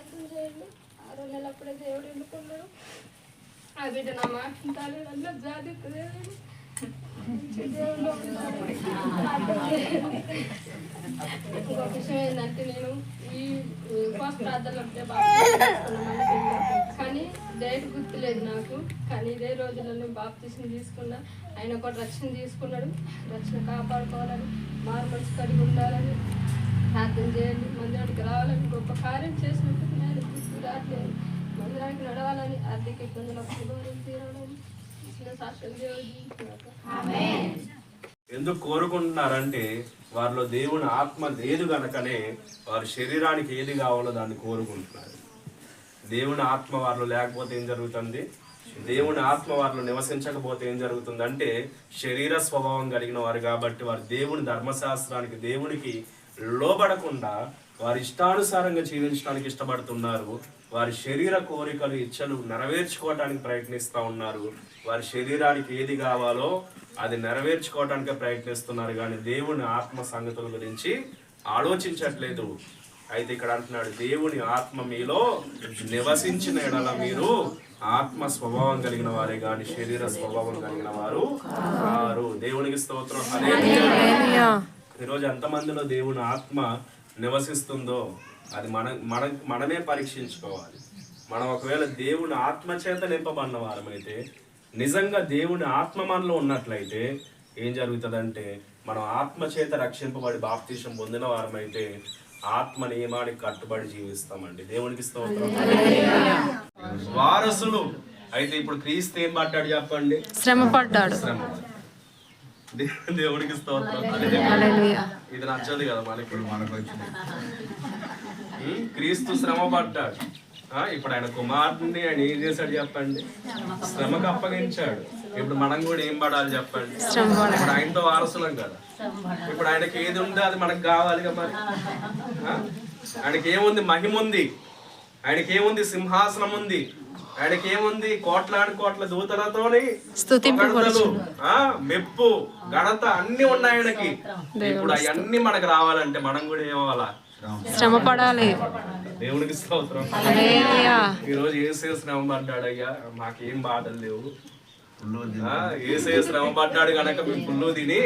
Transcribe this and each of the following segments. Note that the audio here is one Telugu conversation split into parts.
ప్రార్థన చేయండి. ఆరో నెల అప్పుడే దేవుడు ఎన్నుకున్నాడు ఆ బిడ్డ నా మాట వింటాడు అన్న జాతి దేవుడు ఇంకొక విషయం ఏంటంటే నేను ఈ ఉపవాస ప్రార్థనలు ఉంటే కానీ డేట్ గుర్తులేదు నాకు. కానీ ఇదే రోజుల్లో నేను బాప్తీసం తీసుకున్నా. ఆయన ఒక రక్షణ తీసుకున్నాడు. రక్షణ కాపాడుకోవాలని మారు మనసు కలిగి ఉండాలని. ప్రార్థన చేయండి. మందిరానికి రావాలని గొప్ప కార్యం చేసినప్పుడు నేను గుర్తు రావట్లేదు మందిరానికి నడవాలని ఆర్థిక ఇచ్చిన సాక్ష్యం దేవుడు ఎందుకు కోరుకుంటున్నారంటే వారిలో దేవుని ఆత్మ లేదు గనకనే వారి శరీరానికి ఏది కావాలో దాన్ని కోరుకుంటున్నారు. దేవుని ఆత్మ వారిలో లేకపోతే ఏం జరుగుతుంది? దేవుని ఆత్మ వారిలో నివసించకపోతే ఏం జరుగుతుంది అంటే శరీర స్వభావం కలిగిన వారు కాబట్టి వారు దేవుని ధర్మశాస్త్రానికి దేవునికి లోబడకుండా వారి ఇష్టానుసారంగా జీవించడానికి ఇష్టపడుతున్నారు. వారి శరీర కోరికలు ఇచ్చలు నెరవేర్చుకోవడానికి ప్రయత్నిస్తూ ఉన్నారు. వారి శరీరానికి ఏది కావాలో అది నెరవేర్చుకోవడానికే ప్రయత్నిస్తున్నారు. కానీ దేవుని ఆత్మ సంగతుల గురించి ఆలోచించట్లేదు. అయితే ఇక్కడ అంటున్నాడు దేవుని ఆత్మ మీలో నివసించిన ఎడల మీరు ఆత్మ స్వభావం కలిగిన వారే గాని శరీర స్వభావం కలిగిన వారు కారు. దేవునికి స్తోత్రం. ఈరోజు ఎంతమందిలో దేవుని ఆత్మ నివసిస్తుందో అది మన మన మనమే పరీక్షించుకోవాలి. మనం ఒకవేళ దేవుని ఆత్మ చేత నింపబడిన వారమైతే నిజంగా దేవుని ఆత్మ మనలో ఉన్నట్లయితే ఏం జరుగుతుందంటే మనం ఆత్మ చేత రక్షింపబడి బాప్తీసం పొందిన వారమైతే ఆత్మ నియమానికి కట్టుబడి జీవిస్తామండి. దేవునికి స్తోత్రం. వారసులు. అయితే ఇప్పుడు క్రీస్తు ఏం పడ్డాడు చెప్పండి? శ్రమ పడ్డాడు. శ్రమ. దే- దేవునికి స్తోత్రం. హల్లెలూయా. ఇది నచ్చదు కదా మనకి మనకు వచ్చింది? క్రీస్తు శ్రమ పడ్డాడు ఆ, ఇప్పుడు ఆయన కుమారుడిని ఆయన ఏం చేశాడు చెప్పండి? శ్రమకు అప్పగించాడు. ఇప్పుడు మనం కూడా ఏం పడాలి చెప్పండి? ఇప్పుడు ఆయనతో వారసులం కదా. ఇప్పుడు ఆయనకి ఏది ఉందో అది మనకు కావాలి కదా మరి? ఆయనకి ఏముంది? మహిమ ఉంది ఆయనకి ఏముంది? సింహాసనం ఉంది ఆయనకి ఏముంది కోట్లాది కోట్ల దూతలతోని ఆ మెప్పు ఘనత అన్ని ఉన్నాయి ఆయనకి. ఇప్పుడు అవన్నీ మనకు రావాలంటే మనం కూడా ఏమవ్వాలా? శ్రమ పడాలి దేవునికి స్తోత్రం. ఈ రోజు ఏసే శ్రమ పడ్డాడయ్యా మాకేం బాధలు లేవు. ఏసే శ్రమ పడ్డాడు కనుక మేము పుల్లు తిని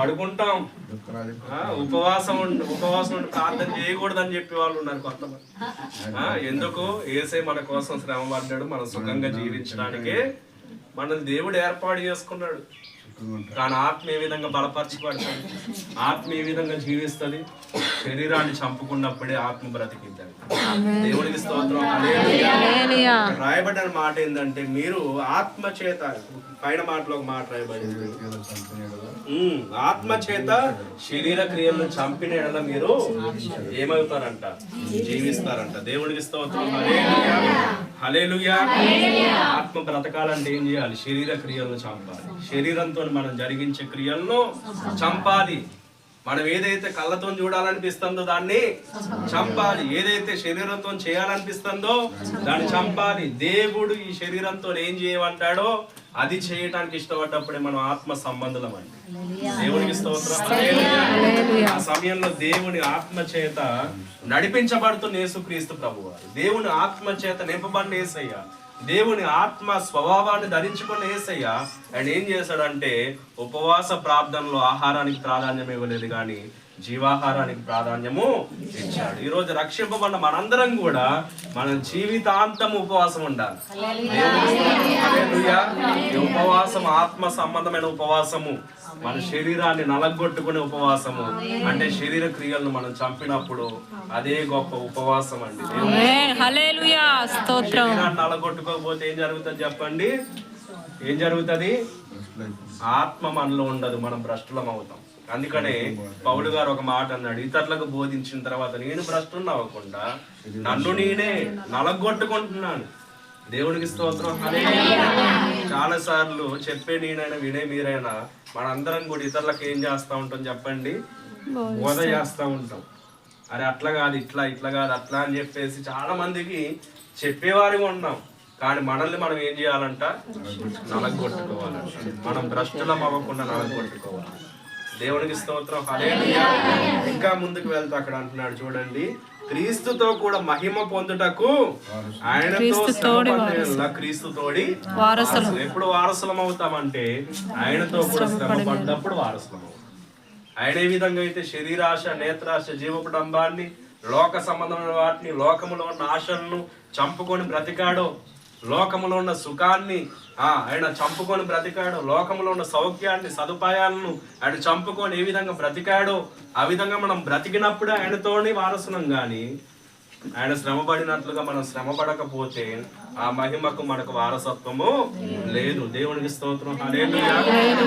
పడుకుంటాం. ఆ, ఉపవాసం ఉండి ఉపవాసం ఉండి ప్రార్థన చేయకూడదని చెప్పి వాళ్ళు ఉన్నారు కొంతమంది. ఆ, ఎందుకు? ఏసే మన కోసం శ్రమ పడ్డాడు మనం సుఖంగా జీవించడానికి. మనల్ని దేవుడు ఏర్పాటు చేసుకున్నాడు. కానీ ఆత్మ ఏ విధంగా బలపరచబడుతుంది ఆత్మ ఏ విధంగా జీవిస్తుంది? శరీరాన్ని చంపుకున్నప్పుడే ఆత్మ బ్రతికిద్దాం దేవునికి స్తోత్రం. హల్లెలూయా. హల్లెలూయా. ఇక్కడ రాయబడిన మాట ఏంటంటే మీరు ఆత్మ చేత పైన మాటలో ఒక మాట రాయబడింది. ఆత్మ చేత శరీర క్రియలను చంపిన ఎడల మీరు ఏమవుతారంట? జీవిస్తారంట. దేవుడికి స్తోత్రం. హల్లెలూయా. హల్లెలూయా. ఆత్మ బ్రతకాలంటే ఏం చేయాలి? శరీర క్రియలను చంపాలి శరీరంతో మనం జరిగించే క్రియలను చంపాలి. మనం ఏదైతే కళ్ళతో చూడాలనిపిస్తుందో దాన్ని చంపాలి. ఏదైతే శరీరంతో చేయాలనిపిస్తుందో దాన్ని చంపాలి. దేవుడు ఈ శరీరంతో ఏం చేయమంటాడో అది చేయటానికి ఇష్టపడ్డప్పుడే మనం ఆత్మ సంబంధులం అండి. దేవునికి స్తోత్రం. ఆ సమయంలో దేవుని ఆత్మ చేత నడిపించబడుతున్న యేసుక్రీస్తు ప్రభు దేవుని ఆత్మ చేత నింపబడిన యేసయ్య. దేవుని ఆత్మ స్వభావాన్ని ధరించుకున్న ఏసయ్య ఆయన ఏం చేశాడంటే ఉపవాస ప్రార్థనలో ఆహారానికి ప్రాధాన్యం ఇవ్వలేదు కానీ జీవాహారానికి ప్రాధాన్యము ఇచ్చాడు. ఈ రోజు రక్షింపబడిన మనందరం కూడా మన జీవితాంతం ఉపవాసం ఉండాలి. ఈ ఉపవాసం ఆత్మ సంబంధమైన ఉపవాసము. మన శరీరాన్ని నలగొట్టుకునే ఉపవాసము. అంటే శరీర క్రియలను మనం చంపినప్పుడు అదే గొప్ప ఉపవాసం అండి. నలగొట్టుకోకపోతే ఏం జరుగుతుంది చెప్పండి? ఏం జరుగుతుంది? ఆత్మ మనలో ఉండదు మనం భ్రష్టులం అవుతాం. అందుకనే పౌలు గారు ఒక మాట అన్నాడు ఇతరులకు బోధించిన తర్వాత నేను భ్రష్టుని అవ్వకుండా నన్ను నేనే నలగొట్టుకుంటున్నాను. దేవునికి స్తోత్రం. చాలా సార్లు చెప్పే నేనైనా వినే మీరైనా మనందరం కూడా ఇతరులకు ఏం చేస్తా ఉంటాం చెప్పండి? బోధ చేస్తా ఉంటాం. అరే అట్లా కాదు ఇట్లా ఇట్లా కాదు అట్లా అని చెప్పేసి చాలా మందికి చెప్పేవారిగా ఉన్నాం. కానీ మనల్ని మనం ఏం చేయాలంట? నలగొట్టుకోవాలంట మనం భ్రష్టులం అవ్వకుండా నలగొట్టుకోవాలి. దేవునికి స్తోత్రం. హల్లెలూయా. ఇంకా ముందుకు వెళ్తా అక్కడ అంటున్నాడు చూడండి. క్రీస్తుతో కూడా మహిమ పొందుటకు ఆయనతో క్రీస్తు తోడి వారసులు. ఎప్పుడు వారసులం అవుతామంటే ఆయనతో కూడా శ్రమ పడ్డప్పుడు వారసులం అవుతాం. ఆయన ఏ విధంగా అయితే శరీరాశ నేత్రాశ జీవకుడంబాన్ని లోక సంబంధమైన వాటిని లోకములో ఉన్న ఆశలను చంపుకొని బ్రతికాడో లోకములో ఉన్న సుఖాన్ని ఆ ఆయన చంపుకొని బ్రతికాడు లోకములో ఉన్న సౌఖ్యాన్ని సదుపాయాలను ఆయన చంపుకొని ఏ విధంగా బ్రతికాడో ఆ విధంగా మనం బ్రతికినప్పుడే ఆయనతోని వారసులం గాని ఆయన శ్రమ పడినట్లుగా మనం శ్రమ పడకపోతే ఆ మహిమకు మనకు వారసత్వము లేదు. దేవునికి స్తోత్రం.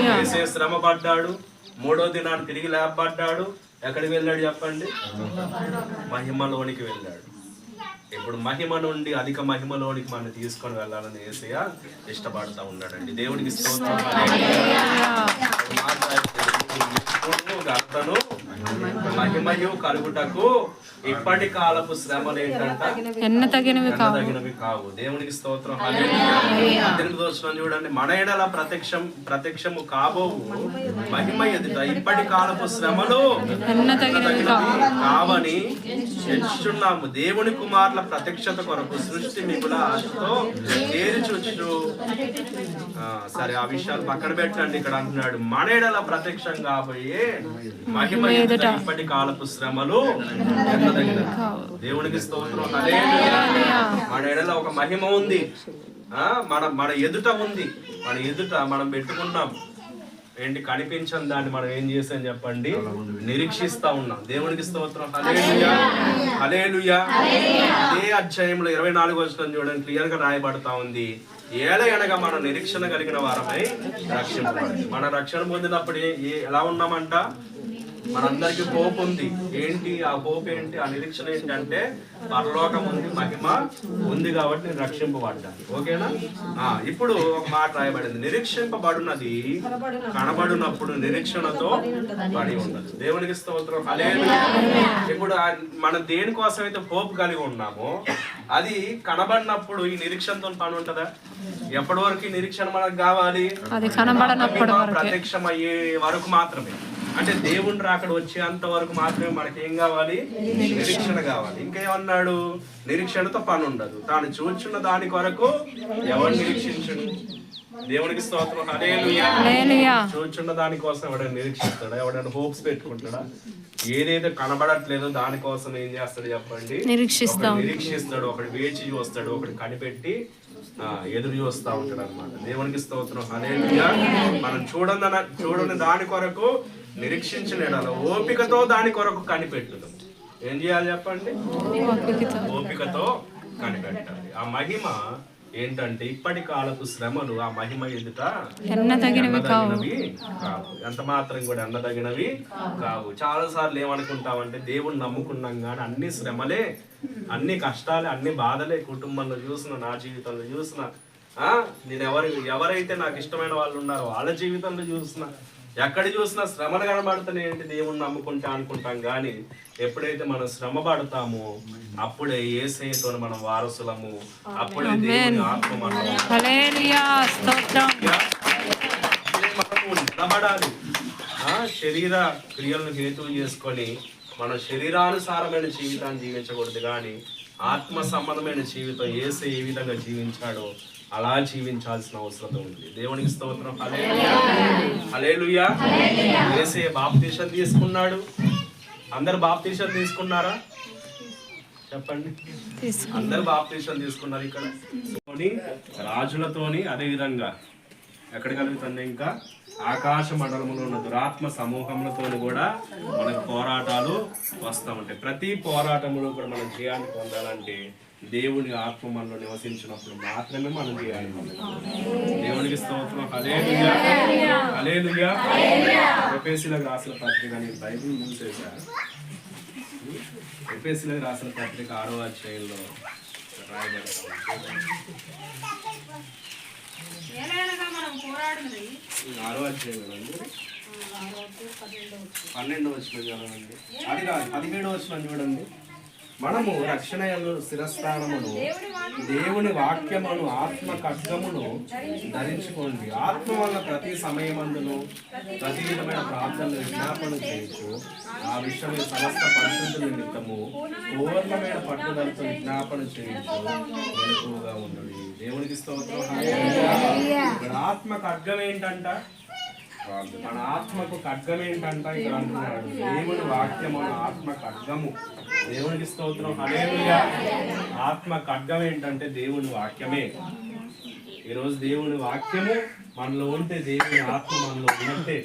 యేసే శ్రమ పడ్డాడు మూడో దినాన్ని తిరిగి లేపబడ్డాడు. ఎక్కడికి వెళ్ళాడు చెప్పండి? మహిమలోనికి వెళ్ళాడు. ఇప్పుడు మహిమ నుండి అధిక మహిమలోనికి మనం తీసుకొని వెళ్ళాలని ఏసయ్య ఇష్టపడతా ఉన్నాడండి దేవుడికి స్తోత్రం హల్లెలూయా. మహిమయు కలుగుటకు ఇప్పటి కాలపు శ్రమలు ఏంటంట? ఎన్న తగినవి కావు. తగినవి కావు. దేవునికి స్తోత్రం. పద్దెనిమిది వచ్చిన చూడండి. మన ఎడల ప్రత్యక్షం ప్రత్యక్షము కాబోవు మహిమ ఎదుట ఇప్పటి కాలపు శ్రమలు కావని ఎంచుచున్నాము. దేవుని కుమారుల ప్రత్యక్షత కొరకు సృష్టి మిగుల ఆశతో చూచు సరే ఆ విషయాలు పక్కన పెట్టండి. ఇక్కడ అంటున్నాడు మన ఎడల ప్రత్యక్షం కాబోయే మహిమ ఎదుట. ఇప్పటి కాలపు శ్రమలు దేవునికి స్తోత్రం. మన ఎడల ఒక మహిమ ఉంది. ఆ మన మన ఎదుట ఉంది. మన ఎదుట మనం పెట్టుకున్నాం ఏంటి? కనిపించని దాన్ని మనం ఏం చేసాం చెప్పండి? నిరీక్షిస్తా ఉన్నాం. దేవునికి స్తోత్రం. హలేలుయా ఇదే అధ్యాయంలో ఇరవై నాలుగు వచ్చిన చూడండి. క్లియర్గా రాయబడతా ఉంది. ఏల అనగా మన నిరీక్షణ కలిగిన వారమై రక్షింపబడింది మన రక్షణ పొందినప్పుడు ఎలా ఉన్నామంట? మనందరికి హోప్ ఉంది. ఏంటి? ఆ హోప్ ఏంటి? ఆ నిరీక్షణ ఏంటంటే పరలోకం ఉంది మహిమ ఉంది కాబట్టి నేను రక్షింపబడ్డాను. ఓకేనా? ఆ ఇప్పుడు ఒక మాట రాయబడింది. నిరీక్షింపబడినది కనబడినప్పుడు నిరీక్షణతో పడి ఉండదు. దేవునికి స్తోత్రం. ఇప్పుడు మనం దేనికోసం అయితే హోప్ కలిగి ఉన్నామో అది కనబడినప్పుడు ఈ నిరీక్షణతో పని ఉంటదా? ఎప్పటి వరకు నిరీక్షణ మనకు కావాలి? అది కనబడనప్పటి మహిమ వరకే ప్రత్యక్షం అయ్యే వరకు మాత్రమే. అంటే దేవుని రాకడ వచ్చేంత వరకు మాత్రమే మనకి ఏం కావాలి? నిరీక్షణ కావాలి. ఇంకేమన్నాడు? నిరీక్షణతో పని ఉండదు తాను చూచున్న దాని కొరకు ఎవరు నిరీక్షించును దేవునికి స్తోత్రం. చూచున్న దాని కోసం ఎవడైనా నిరీక్షిస్తాడా? ఎవడైనా హోప్స్ పెట్టుకుంటాడా? ఏదైతే కనబడట్లేదో దానికోసం ఏం చేస్తాడు చెప్పండి? నిరీక్షిస్తాం. ఒకడు నిరీక్షిస్తాడు ఒకడు వేచి చూస్తాడు ఒకడు కనిపెట్టి ఎదురు చూస్తా ఉంటాడు అనమాట దేవునికి స్తోత్రం. హల్లెలూయా. మనం చూడన చూడని దాని కొరకు నిరీక్షించిన ఎడల ఓపికతో దాని కొరకు కనిపెట్టుదాం. ఏం చేయాలి చెప్పండి? ఓపికతో కనిపెట్టాలి. ఆ మహిమ ఏంటంటే ఇప్పటి కాలపు శ్రమలు ఆ మహిమ ఎదుట ఎన్నదగినవి కావు. ఎంత మాత్రం కూడా ఎన్నదగినవి కావు. చాలా సార్లు ఏమనుకుంటామంటే దేవుణ్ణి నమ్ముకున్నాం కానీ అన్ని శ్రమలే అన్ని కష్టాలే అన్ని బాధలే కుటుంబంలో చూసిన నా జీవితంలో చూసిన ఆ? నేను ఎవరు ఎవరైతే నాకు ఇష్టమైన వాళ్ళు ఉన్నారో వాళ్ళ జీవితంలో చూసిన ఎక్కడ చూసినా శ్రమలు కనబడుతున్నాయి ఏంటి దేవుణ్ణి నమ్ముకుంటా అనుకుంటాం కానీ ఎప్పుడైతే మనం శ్రమ పడతామో అప్పుడే ఏసైతో మనం వారసులము. అప్పుడే దేవుని ఆత్మ మనం నిలబడాలి. ఆ, శరీర క్రియలను హేతువు చేసుకొని మన శరీరానుసారమైన జీవితాన్ని జీవించకూడదు కానీ ఆత్మ సంబంధమైన జీవితం ఏసే ఏ విధంగా జీవించాడో అలా జీవించాల్సిన అవసరం ఉంది. దేవునికి స్తోత్రం. హలేలుయా ఏసే బాప్తీసం తీసుకున్నాడు. అందరు బాప్తీసం తీసుకున్నారా? చెప్పండి. అందరు బాప్తీసం తీసుకున్నారు ఇక్కడ. తోని, రాజులతోని అదే విధంగా ఎక్కడ కలుగుతుంది ఇంకా? ఆకాశ మండలంలో ఉన్న దురాత్మ సమూహములతో కూడా మనకు పోరాటాలు వస్తూ ఉంటాయి. ప్రతి పోరాటంలో కూడా మనం జయాన్ని పొందాలంటే దేవుని ఆత్మ మనలో నివసించినప్పుడు మాత్రమే మనం చేయాలి దేవునికి స్తోత్రం. అలేదుగా అలేదుగా ఎఫెసీలకు రాసిన పత్రిక నేను బైబిల్ మూసేశాను ఎఫ్ఎస్సీలకు రాసిన పత్రిక ఆరో అధ్యాయంలో రాయబడతాం. ఆరో కదండి పన్నెండు వచ్చిన చదవండి. అది కాదు పదిహేడు వచ్చిన చూడండి. మనము రక్షణ శిరస్థానమును దేవుని వాక్యమును ఆత్మ ఖడ్గమును ధరించుకోండి. ఆత్మ వల్ల ప్రతి సమయమందును ప్రతి విధమైన ప్రార్థనలు విజ్ఞాపన చేయొచ్చు. ఆ విషయమే సమస్త పరిశుద్ధ నిమిత్తము పూర్ణమైన పట్టుదలతో విజ్ఞాపన చేయొచ్చు ఉన్నది దేవునికి స్తోత్రం. ఆత్మ ఖడ్గం ఏంటంట? మన ఆత్మకు ఖడ్గం ఏంటంట? ఇక్కడ అంటున్నాడు. దేవుని వాక్యం మన ఆత్మ ఖడ్గము. దేవునికి స్తోత్రం. హల్లెలూయా. ఆత్మ ఖడ్గం ఏంటంటే దేవుని వాక్యమే. ఈరోజు దేవుని వాక్యము మనలో ఉంటే దేవుని ఆత్మ మనలో ఉన్నట్టే.